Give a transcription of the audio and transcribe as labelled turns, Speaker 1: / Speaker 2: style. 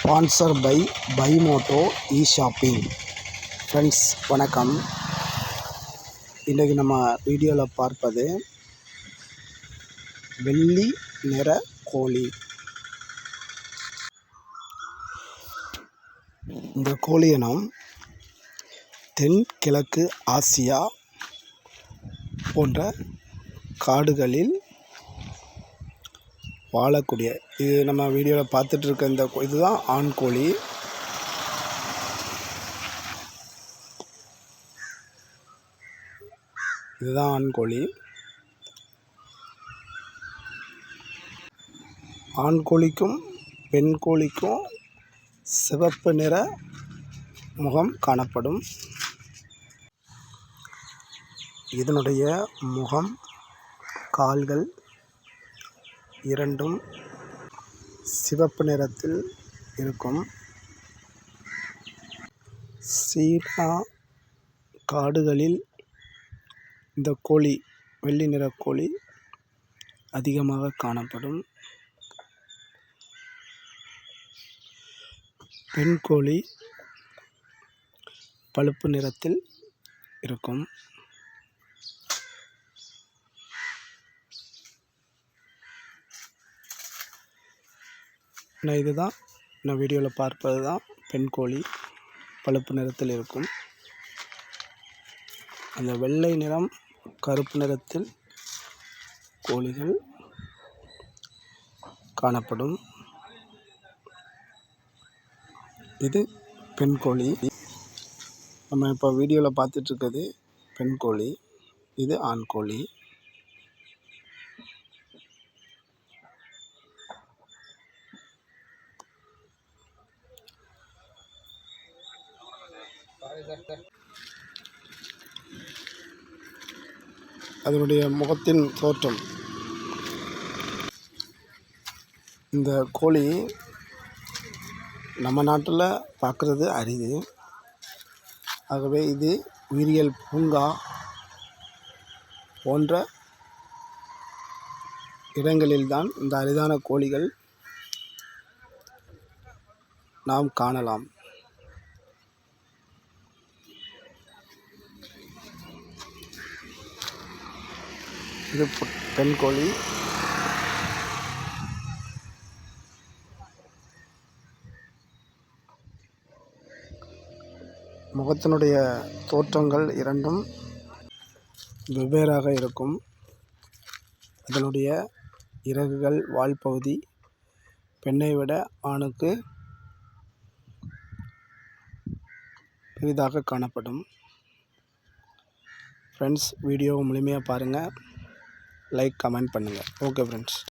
Speaker 1: Sponsor by பைமோட்டோ e shopping friends வணக்கம். இன்றைக்கு நம்ம வீடியோவில் பார்ப்பது வெள்ளி நிற கோழி. இந்த கோழி இனம் தென்கிழக்கு ஆசியா போன்ற காடுகளில் வாழக்கூடிய. இது நம்ம வீடியோவில் பார்த்துட்ருக்க இந்த இதுதான் ஆண் கோழி. இதுதான் ஆண் கோழி. ஆண் கோழிக்கும் பெண் கோழிக்கும் சிவப்பு நிற முகம் காணப்படும். இதனுடைய முகம் கால்கள் இரண்டும் சிவப்பு நிறத்தில் இருக்கும். சீனா காடுகளில் இந்த கோழி வெள்ளி நிற கோழி அதிகமாக காணப்படும். பெண் கோழி பழுப்பு நிறத்தில் இருக்கும். நான் இதுதான். நான் வீடியோவில் பார்ப்பது தான் பெண் கோழி பழுப்பு நிறத்தில் இருக்கும். அந்த வெள்ளை நிறம் கருப்பு நிறத்தில் கோழிகள் காணப்படும். இது பெண் கோழி. நம்ம இப்போ வீடியோவில் பார்த்துட்ருக்கிறது பெண் கோழி. இது ஆண் கோழி. அதனுடைய முகத்தின் தோற்றம். இந்த கோழி நம்ம நாட்டில் பார்க்குறது அரிது. ஆகவே இது உயிரியல் பூங்கா போன்ற இடங்களில்தான் இந்த அரிதான கோழிகள் நாம் காணலாம். இது பெண் கோழி. முகத்தினுடைய தோற்றங்கள் இரண்டும் வெவ்வேறாக இருக்கும். அதனுடைய இறகுகள் வால் பகுதி பெண்ணை விட ஆணுக்கு பெரிதாக காணப்படும். ஃப்ரெண்ட்ஸ் வீடியோவை முழுமையாக பாருங்கள் லைக் கமெண்ட் பண்ணுங்கள் ஓகே ஃப்ரெண்ட்ஸ்